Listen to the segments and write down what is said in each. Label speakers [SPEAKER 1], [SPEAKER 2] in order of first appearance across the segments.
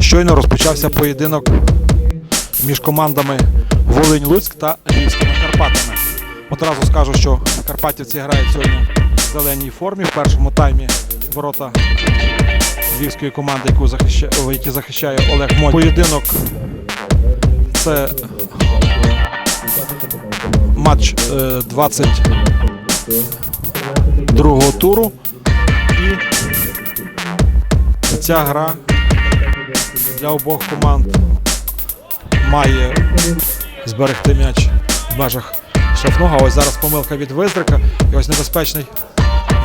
[SPEAKER 1] Щойно розпочався поєдинок між командами Волинь-Луцьк та Львівськими Карпатами. Одразу скажу, що Карпатівці грають сьогодні в зеленій формі. В першому таймі ворота львівської команди, яку захищає, які захищає Олег Моль. Поєдинок це матч е, 22 туру. Ця гра для обох команд має зберегти м'яч в межах штрафного. Ось зараз помилка від Визрика. І ось небезпечний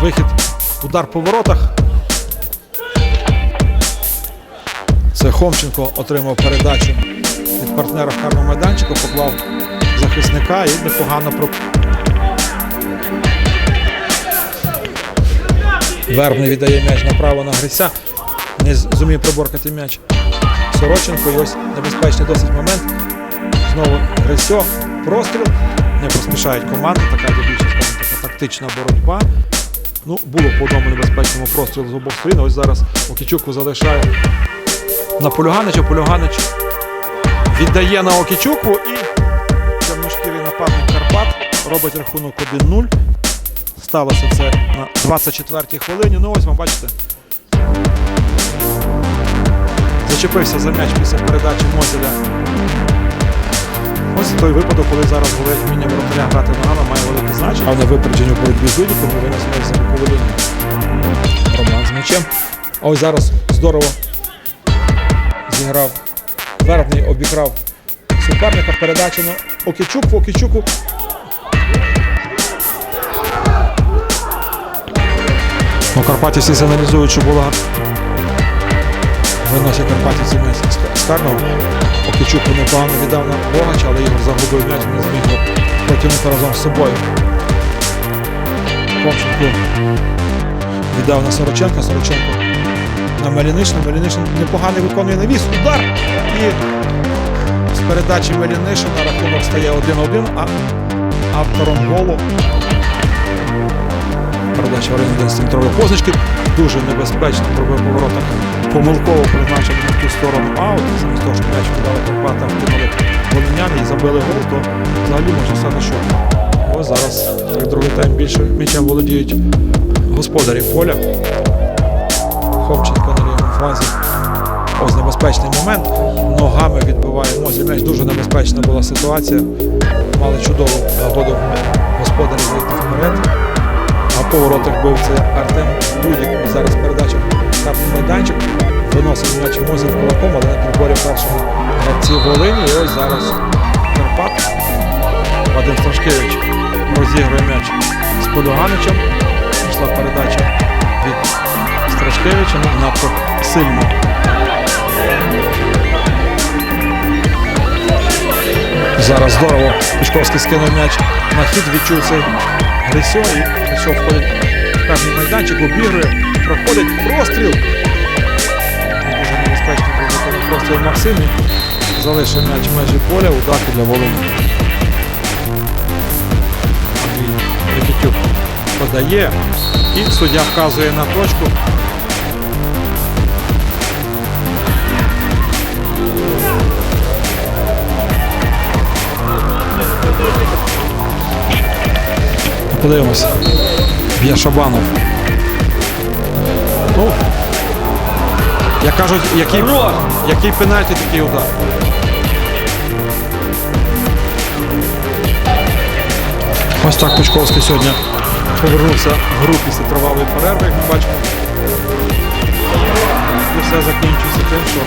[SPEAKER 1] вихід. Удар по воротах. Це Хомченко отримав передачу від партнера в карному поклав захисника і непогано про. Вербний віддає м'яч направо на Грися. Не з- зумів приборкати м'яч. Сороченко. І ось небезпечний досить момент. Знову Грисьо. Простріл. Не поспішають команди. Така більше, така тактична боротьба. Ну, було по одному небезпечному прострілу з обох сторін. Ось зараз Окічуку залишає на Полюганича. Полюганич віддає на Окічуку і темношкірий нападник Карпат робить рахунок 1-0. Сталося це на 24-й хвилині. Ну ось ви бачите. Зачепився за м'яч після передачі Мозеля. Ось той випадок, коли зараз говорять вміння воротаря грати ногами, має велике значення. А не випередження у боротьбі з ми виносимо за бокову. Роман з м'ячем. А ось зараз здорово зіграв. Вербний обікрав суперника. Передача на Окічуку. Окічуку. Ну, Карпатівці аналізують, що була виносять Карпатівці з- карного. Окічуку непогано віддав на Богача, але Ігор загубив м'яч, не зміг його потягнути разом з собою. Комченко віддав на Сороченка. Сороченко на Мелінишина. Мелінишин непоганий виконує навіс. Удар! І з передачі Мелінишина рахунок стає 1-1, а автором голу передача в один з центрової позначки. Дуже небезпечно пробив по воротах. Помилково призначив на ту сторону аут. Замість того, щоб м'яч подали Карпата, вкинули волиняни і забили гол, то взагалі можна сказати, що ось зараз другий тайм більше м'ячем володіють господарі поля. Хомченко на лівому фланзі. Ось небезпечний момент. Ногами відбиває Мозі м'яч. Дуже небезпечна була ситуація. Мали чудову нагоду господарі вийти вперед. А по воротах бив це Артем Дудік. Зараз передача в майданчик. Виносить м'яч Мозін кулаком, але на підборі першого гравці Волині. І ось зараз Карпат. Вадим Страшкевич розігрує м'яч з Полюганичем. Пішла передача від Страшкевича. Ну, надто сильно. Зараз здорово. Пішковський скинув м'яч на хід, відчув цей Грисьо і Грисьо входить в певний майданчик, обігрує, проходить простріл. Дуже небезпечно був простріл Максим. і Залишив м'яч межі поля, удар для Волині. Андрій Рикітюк подає і суддя вказує на точку. Подивимося. Б'є Шабанов. Як кажуть, який, який пенальті, такий удар. Ось так Пучковський сьогодні повернувся в гру після тривалої перерви, як ми бачимо. І все закінчується тим, що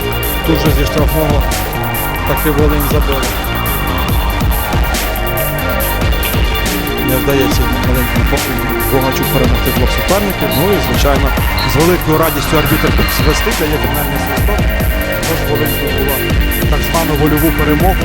[SPEAKER 1] тут же зі штрафного таки Волинь забили. Не вдається маленькому Богачу перемогти двох суперників. Ну і, звичайно, з великою радістю арбітр звести дає фінальний свисток. Тож Волинь була так звану вольову перемогу.